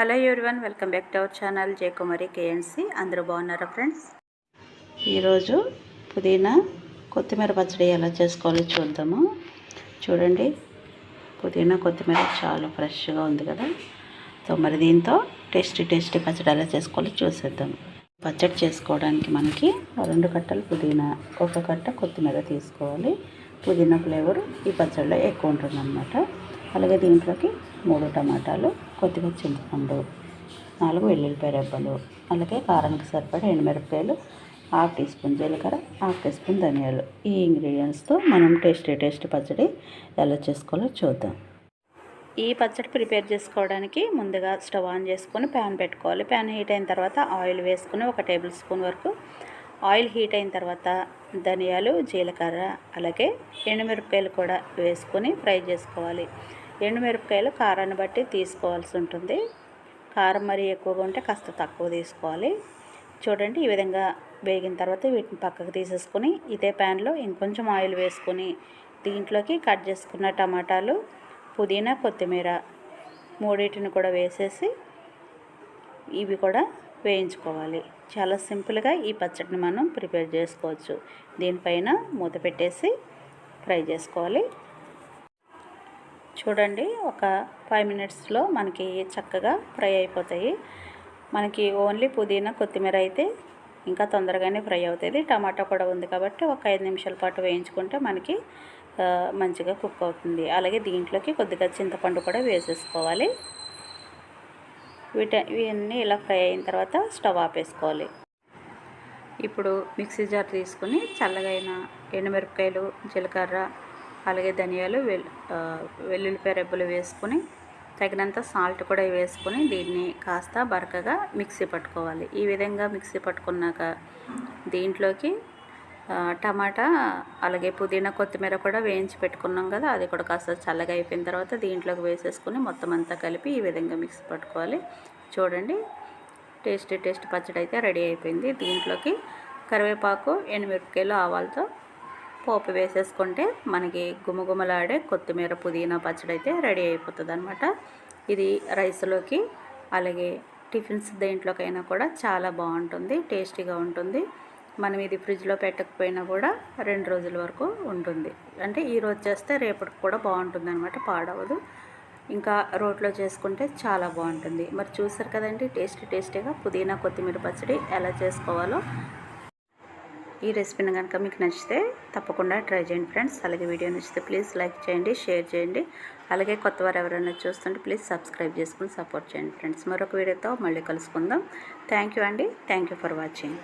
Hello everyone welcome back to our channel J Kumari KNC. అందరూ బాగున్నారా friends? ఈరోజు పుదీనా కొత్తిమీర పచ్చడి ఎలా చేసుకోవాలో చూద్దాము. చూడండి పుదీనా కొత్తిమీర చాలా ఫ్రెష్గా ఉంది కదా. సో మరి దీంతో టేస్టీ టేస్టీ పచ్చడి ఎలా చేసుకోవాలో చూసేద్దాం. పచ్చడి చేసుకోవడానికి మనకి రెండు కట్టలు పుదీనా ఒక కట్ట కొత్తిమీర తీసుకోవాలి. పుదీనా ఫ్లేవర్ ఈ పచ్చడిలో ఎక్కువ ఉంటుందన్నమాట. అలాగే దీంట్లోకి మూడు టమాటాలు కొద్దిగా చింతపండు నాలుగు వెల్లుల్లిపాయ రెబ్బలు అలాగే కారానికి సరిపడా ఎండుమిరపకాయలు హాఫ్ టీ స్పూన్ జీలకర్ర హాఫ్ టీ స్పూన్ ధనియాలు. ఈ ఇంగ్రీడియంట్స్తో మనం టేస్టీ టేస్ట్ పచ్చడి ఎలా చేసుకోవాలో చూద్దాం. ఈ పచ్చడి ప్రిపేర్ చేసుకోవడానికి ముందుగా స్టవ్ ఆన్ చేసుకొని ప్యాన్ పెట్టుకోవాలి. ప్యాన్ హీట్ అయిన తర్వాత ఆయిల్ వేసుకుని ఒక టేబుల్ స్పూన్ వరకు ఆయిల్ హీట్ అయిన తర్వాత ధనియాలు జీలకర్ర అలాగే ఎండుమిరపకాయలు కూడా వేసుకొని ఫ్రై చేసుకోవాలి. ఎండుమిరపకాయలు కారాన్ని బట్టి తీసుకోవాల్సి ఉంటుంది. కారం మరీ ఎక్కువగా ఉంటే కాస్త తక్కువ తీసుకోవాలి. చూడండి ఈ విధంగా వేగిన తర్వాత వీటిని పక్కకు తీసేసుకొని ఇదే ప్యాన్లో ఇంకొంచెం ఆయిల్ వేసుకొని దీంట్లోకి కట్ చేసుకున్న టమాటాలు పుదీనా కొత్తిమీర మూడింటిని కూడా వేసేసి ఇవి కూడా వేయించుకోవాలి. చాలా సింపుల్గా ఈ పచ్చడిని మనం ప్రిపేర్ చేసుకోవచ్చు. దీనిపైన మూత పెట్టేసి ఫ్రై చేసుకోవాలి. చూడండి ఒక ఫైవ్ మినిట్స్లో మనకి చక్కగా ఫ్రై అయిపోతాయి. మనకి ఓన్లీ పుదీనా కొత్తిమీర అయితే ఇంకా తొందరగానే ఫ్రై అవుతుంది టమాటా కూడా ఉంది కాబట్టి ఒక ఐదు నిమిషాల పాటు వేయించుకుంటే మనకి మంచిగా కుక్ అవుతుంది. అలాగే దీంట్లోకి కొద్దిగా చింతపండు కూడా వేసేసుకోవాలి. వీట ఇవన్నీ ఇలా ఫ్రై అయిన తర్వాత స్టవ్ ఆపేసుకోవాలి. ఇప్పుడు మిక్సీ జార్ తీసుకుని చల్లగైన ఎండుమిరపకాయలు జీలకర్ర అలాగే ధనియాలు వెల్ వెల్లుల్లిపాయ రెబ్బలు వేసుకొని తగినంత సాల్ట్ కూడా వేసుకొని దీన్ని కాస్త బరకగా మిక్సీ పట్టుకోవాలి. ఈ విధంగా మిక్సీ పట్టుకున్నాక దీంట్లోకి టమాటా అలాగే పుదీనా కొత్తిమీర కూడా వేయించి పెట్టుకున్నాం కదా అది కూడా కాస్త చల్లగా అయిపోయిన తర్వాత దీంట్లోకి వేసేసుకొని మొత్తం అంతా కలిపి ఈ విధంగా మిక్సీ పట్టుకోవాలి. చూడండి టేస్టీ టేస్ట్ పచ్చడి అయితే రెడీ అయిపోయింది. దీంట్లోకి కరివేపాకు ఎండుమిరపకాయలు ఆవాలతో పోపు వేసేసుకుంటే మనకి గుమగుమలాడే కొత్తిమీర పుదీనా పచ్చడి అయితే రెడీ అయిపోతుంది అనమాట ఇది రైస్లోకి అలాగే టిఫిన్స్ దేంట్లోకైనా కూడా చాలా బాగుంటుంది టేస్టీగా ఉంటుంది. మనం ఇది ఫ్రిడ్జ్లో పెట్టకపోయినా కూడా రెండు రోజుల వరకు ఉంటుంది. అంటే ఈరోజు చేస్తే రేపటికి కూడా బాగుంటుంది అనమాట పాడవదు ఇంకా రోట్లో చేసుకుంటే చాలా బాగుంటుంది. మరి చూసారు కదండి టేస్టీ టేస్టీగా పుదీనా కొత్తిమీర పచ్చడి ఎలా చేసుకోవాలో. ఈ రెసిపీని కనుక మీకు నచ్చితే తప్పకుండా ట్రై చేయండి ఫ్రెండ్స్. అలాగే వీడియో నచ్చితే ప్లీజ్ లైక్ చేయండి షేర్ చేయండి. అలాగే కొత్త వారు ఎవరైనా చూస్తుంటే ప్లీజ్ సబ్స్క్రైబ్ చేసుకుని సపోర్ట్ చేయండి ఫ్రెండ్స్. మరొక వీడియోతో మళ్ళీ కలుసుకుందాం. థ్యాంక్ యూ అండి. Thank you for watching.